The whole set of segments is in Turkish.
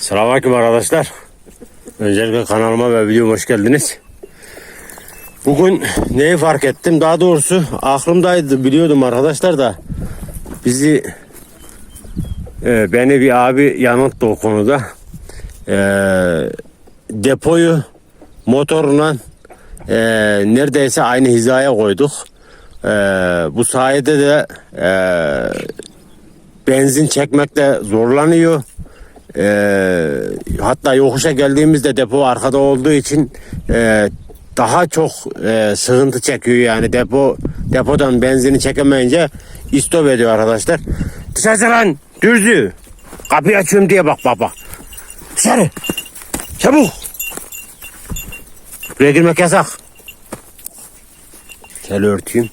Selamünaleyküm arkadaşlar. Öncelikle kanalıma ve videoma hoş geldiniz. Bugün neyi fark ettim? Daha doğrusu aklımdaydı biliyordum arkadaşlar da bizi e, beni bir abi yanılttı o konuda. E, depoyu motorla e, neredeyse aynı hizaya koyduk. E, bu sayede de e, benzin çekmekte zorlanıyor. Ee, hatta yokuşa geldiğimizde depo arkada olduğu için e, daha çok e, sığıntı çekiyor yani depo depodan benzini çekemeyince istop ediyor arkadaşlar. Dışarı lan dürzü. Kapıyı açıyorum diye bak baba. Dışarı. Çabuk. Buraya girmek yasak. Tel örteyim.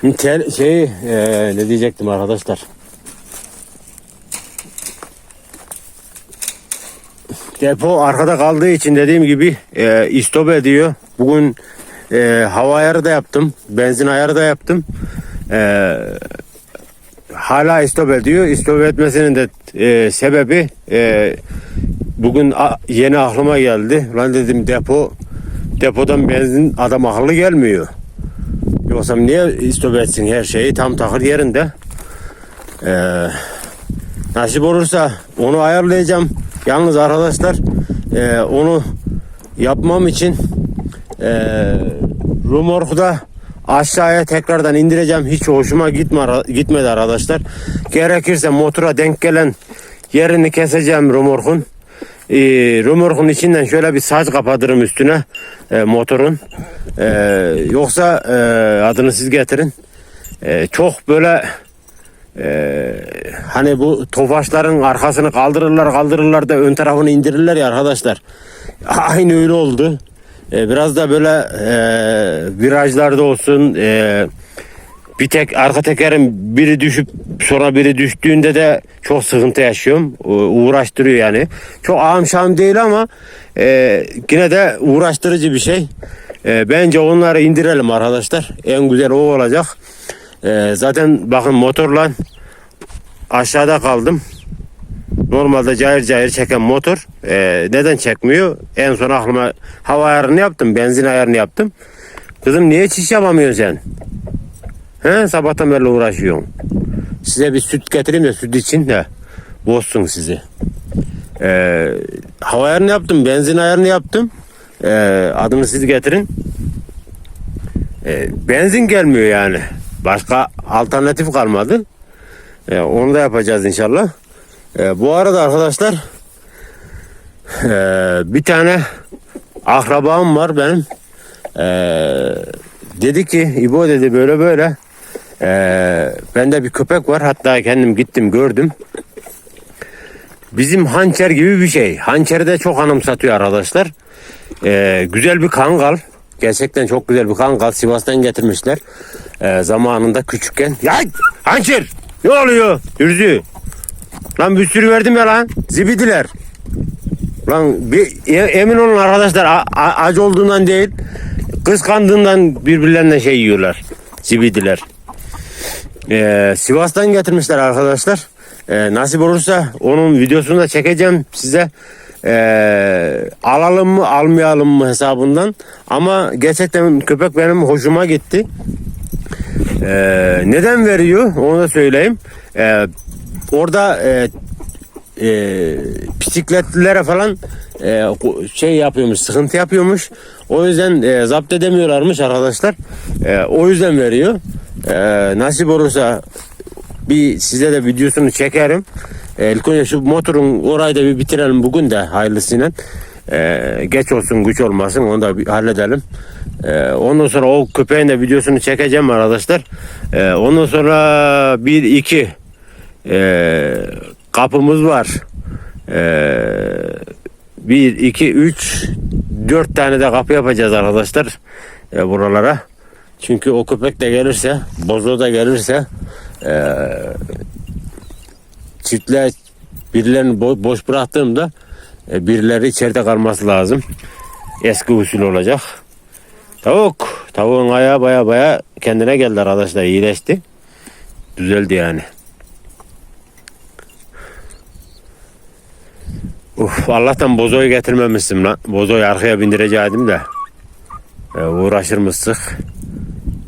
Şimdi tel, şey e, ne diyecektim arkadaşlar. Depo arkada kaldığı için dediğim gibi e, istop ediyor. Bugün e, hava ayarı da yaptım. Benzin ayarı da yaptım. E, hala istop ediyor. İstop etmesinin de e, sebebi e, bugün a, yeni aklıma geldi. Lan dedim depo depodan benzin adam akıllı gelmiyor. Yoksa niye istop etsin her şeyi tam takır yerinde. E, nasip olursa onu ayarlayacağım. Yalnız arkadaşlar e, onu yapmam için e, rumorkuda aşağıya tekrardan indireceğim. Hiç hoşuma gitme, gitmedi arkadaşlar. Gerekirse motora denk gelen yerini keseceğim rumorkun. E, rumorkun içinden şöyle bir saç kapatırım üstüne e, motorun. E, yoksa e, adını siz getirin. E, çok böyle ee, hani bu tofaşların arkasını kaldırırlar kaldırırlar da ön tarafını indirirler ya arkadaşlar. Aynı öyle oldu. Ee, biraz da böyle e, virajlarda olsun e, bir tek arka tekerin biri düşüp sonra biri düştüğünde de çok sıkıntı yaşıyorum. Uğraştırıyor yani. Çok ağım şam değil ama e, yine de uğraştırıcı bir şey. E, bence onları indirelim arkadaşlar. En güzel o olacak. Ee, zaten bakın motorla aşağıda kaldım. Normalde cayır cayır çeken motor ee, neden çekmiyor? En son aklıma hava ayarını yaptım, benzin ayarını yaptım. Kızım niye çiş yapamıyorsun sen? He, sabahtan beri uğraşıyorsun. Size bir süt getireyim de süt için de bozsun sizi. Ee, hava ayarını yaptım, benzin ayarını yaptım. Ee, adını siz getirin. Ee, benzin gelmiyor yani. Başka alternatif kalmadı. Ee, onu da yapacağız inşallah. Ee, bu arada arkadaşlar ee, bir tane akrabam var benim. Ee, dedi ki İbo dedi böyle böyle. Ee, bende bir köpek var. Hatta kendim gittim gördüm. Bizim hançer gibi bir şey. Hançeri de çok anımsatıyor arkadaşlar. Ee, güzel bir kangal. Gerçekten çok güzel bir kangal. Sivas'tan getirmişler. Ee, zamanında küçükken. Ya hançer! Ne oluyor? Dürzü. Lan bir sürü verdim ya lan. Zibidiler. Lan bir, e- emin olun arkadaşlar a- a- aç olduğundan değil kıskandığından birbirlerine şey yiyorlar. Zibidiler. Ee, Sivas'tan getirmişler arkadaşlar. Ee, nasip olursa onun videosunu da çekeceğim size. Ee, alalım mı almayalım mı hesabından. Ama gerçekten köpek benim hoşuma gitti. Ee, neden veriyor onu da söyleyeyim. Ee, orada e, e, bisikletlilere falan e, şey yapıyormuş, sıkıntı yapıyormuş. O yüzden e, zapt edemiyorlarmış arkadaşlar. E, o yüzden veriyor. E, nasip olursa bir size de videosunu çekerim. E, ilk önce şu motorun orayı da bir bitirelim bugün de hayırlısıyla. E, geç olsun güç olmasın onu da bir halledelim. E, ondan sonra o köpeğin de videosunu çekeceğim arkadaşlar. E, ondan sonra bir iki e, kapımız var. E, bir, iki, üç, dört tane de kapı yapacağız arkadaşlar e, buralara. Çünkü o köpek de gelirse, bozo da gelirse e, çiftliğe birilerini bo- boş bıraktığımda e, birileri içeride kalması lazım. Eski usul olacak. Tavuk. Tavuğun ayağı baya baya kendine geldi arkadaşlar. iyileşti. Düzeldi yani. Uf, Allah'tan bozoyu getirmemiştim lan. Bozoyu arkaya bindirecektim de. Ee, uğraşır mısık.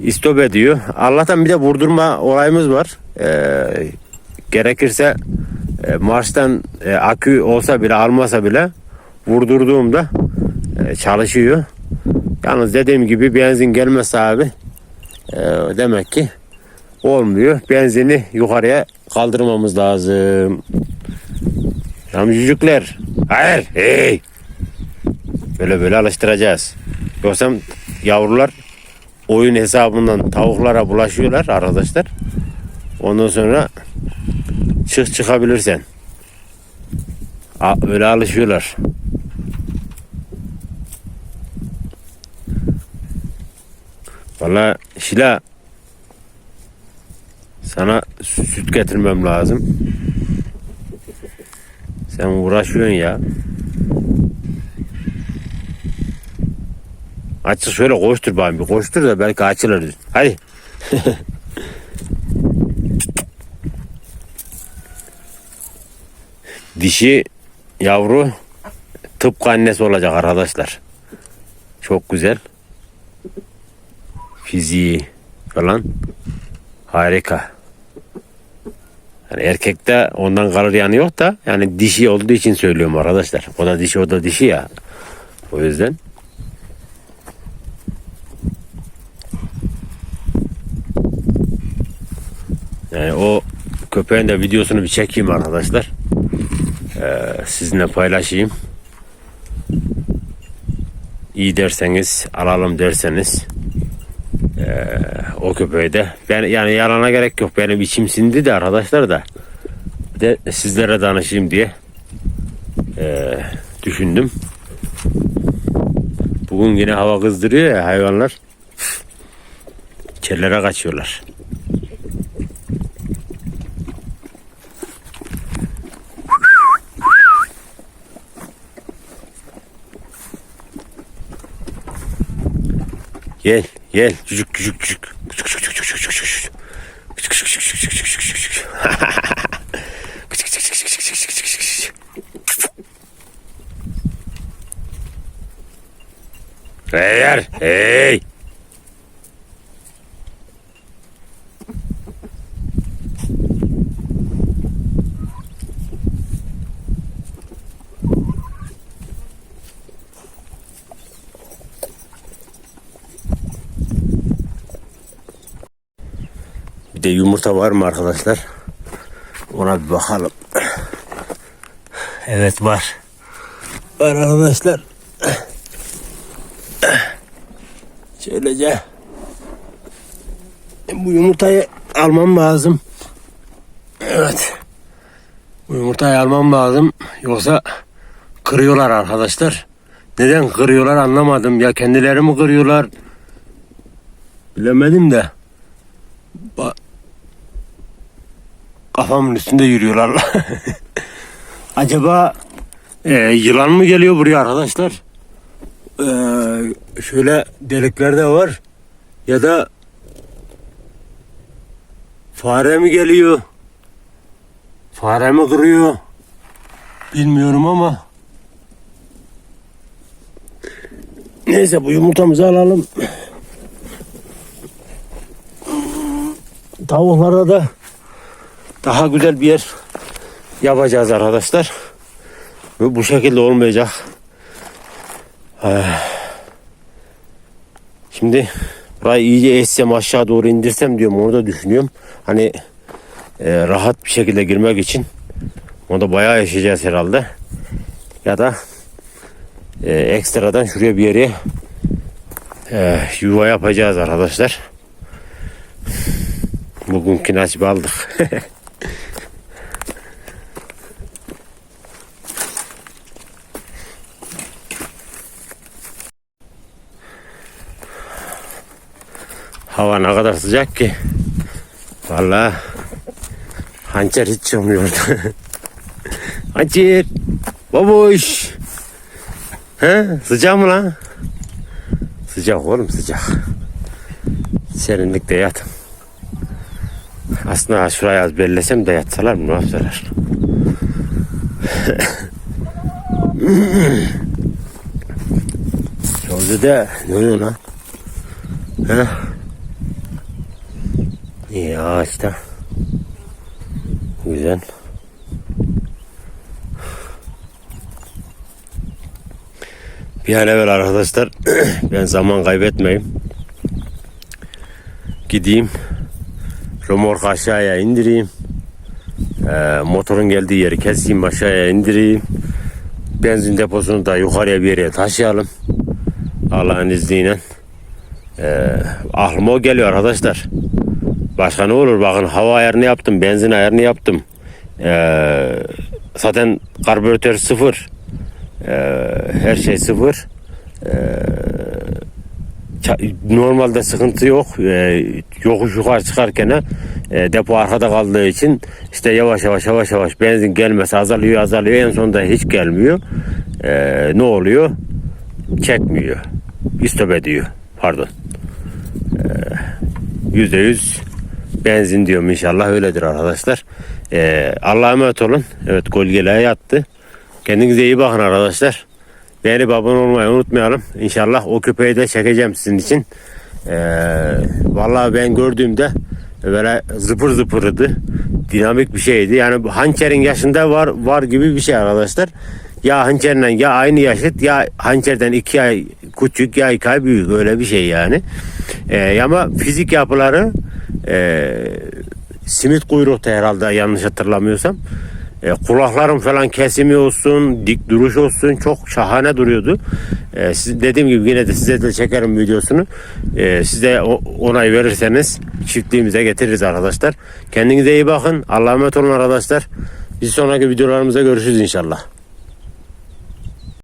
İstop ediyor. Allah'tan bir de vurdurma olayımız var. Ee, gerekirse e, marştan e, akü olsa bile almasa bile vurdurduğumda e, çalışıyor. Yalnız dediğim gibi benzin gelmezse abi e, demek ki olmuyor. Benzini yukarıya kaldırmamız lazım. Ramcücükler. Hayır. Hey. Böyle böyle alıştıracağız. Yoksa yavrular oyun hesabından tavuklara bulaşıyorlar arkadaşlar. Ondan sonra çık çıkabilirsen. A- Öyle alışıyorlar. Valla Şila sana süt getirmem lazım. Sen uğraşıyorsun ya. Açık şöyle koştur bana bir koştur da belki açılır. Hadi. Dişi yavru tıpkı annesi olacak arkadaşlar. Çok güzel. Fiziği falan harika. Yani erkekte ondan kalır yanı yok da yani dişi olduğu için söylüyorum arkadaşlar. O da dişi o da dişi ya. O yüzden. Yani o köpeğin de videosunu bir çekeyim arkadaşlar. Ee, sizinle paylaşayım. İyi derseniz alalım derseniz ee, o köpeği de ben yani yalana gerek yok benim içim sindi de arkadaşlar da bir de sizlere danışayım diye ee, düşündüm. Bugün yine hava kızdırıyor ya hayvanlar içerilere kaçıyorlar. Gel, gel. Cücük, cücük, cücük. Küçük, küçük, küçük, küçük, küçük, küçük. Küçük, küçük, küçük, küçük, küçük, küçük, küçük, küçük. Küçük, küçük, küçük, küçük, küçük, küçük, küçük, küçük. Hey, de yumurta var mı arkadaşlar? Ona bir bakalım. Evet var. Var arkadaşlar. Şöylece bu yumurtayı almam lazım. Evet. Bu yumurtayı almam lazım. Yoksa kırıyorlar arkadaşlar. Neden kırıyorlar anlamadım. Ya kendileri mi kırıyorlar? Bilemedim de. Ba- Kafamın üstünde yürüyorlar. Acaba e, yılan mı geliyor buraya arkadaşlar? E, şöyle delikler de var. Ya da fare mi geliyor? Fare mi kırıyor? Bilmiyorum ama. Neyse bu yumurtamızı alalım. Tavuklara da daha güzel bir yer yapacağız arkadaşlar. Ve bu şekilde olmayacak. Ee, Şimdi burayı iyice essem aşağı doğru indirsem diyorum onu da düşünüyorum. Hani e, rahat bir şekilde girmek için onu da bayağı yaşayacağız herhalde. Ya da e, ekstradan şuraya bir yere e, yuva yapacağız arkadaşlar. Bugünkü nasip aldık. Hava ne kadar sıcak ki. Vallahi hançer hiç çıkmıyordu. hançer. Babuş. He, sıcak mı lan? Sıcak oğlum sıcak. Serinlikte yat. Aslında şuraya az bellesem de yatsalar mı ne yapsalar? Sözde ne oluyor lan? He? İyi ağaçta. Güzel. Bir an evvel arkadaşlar ben zaman kaybetmeyeyim. Gideyim. Romorku aşağıya indireyim. Ee, motorun geldiği yeri keseyim aşağıya indireyim. Benzin deposunu da yukarıya bir yere taşıyalım. Allah'ın izniyle. Ee, aklıma o geliyor arkadaşlar. Başka ne olur bakın hava ayarını yaptım, benzin ayarını yaptım. Ee, zaten karbüratör sıfır. Ee, her şey sıfır. Ee, normalde sıkıntı yok. Ee, yokuş yukarı çıkarken e, depo arkada kaldığı için işte yavaş yavaş yavaş yavaş benzin gelmesi azalıyor azalıyor en sonunda hiç gelmiyor. Ee, ne oluyor? Çekmiyor. İstop ediyor. Pardon. Yüzde yüz benzin diyorum inşallah öyledir arkadaşlar. Ee, Allah'a emanet olun. Evet gölgelere yattı. Kendinize iyi bakın arkadaşlar. Beğenip abone olmayı unutmayalım. İnşallah o köpeği de çekeceğim sizin için. Ee, vallahi ben gördüğümde böyle zıpır zıpırdı. Dinamik bir şeydi. Yani hançerin yaşında var var gibi bir şey arkadaşlar. Ya hançerle ya aynı yaşıt ya hançerden iki ay küçük ya iki ay büyük öyle bir şey yani. Ee, ama fizik yapıları e, simit kuyrukta herhalde yanlış hatırlamıyorsam. E, kulaklarım falan kesimi olsun, dik duruş olsun çok şahane duruyordu. E, siz, dediğim gibi yine de size de çekerim videosunu. E, siz de o- onay verirseniz çiftliğimize getiririz arkadaşlar. Kendinize iyi bakın. Allah'a emanet olun arkadaşlar. Bir sonraki videolarımızda görüşürüz inşallah.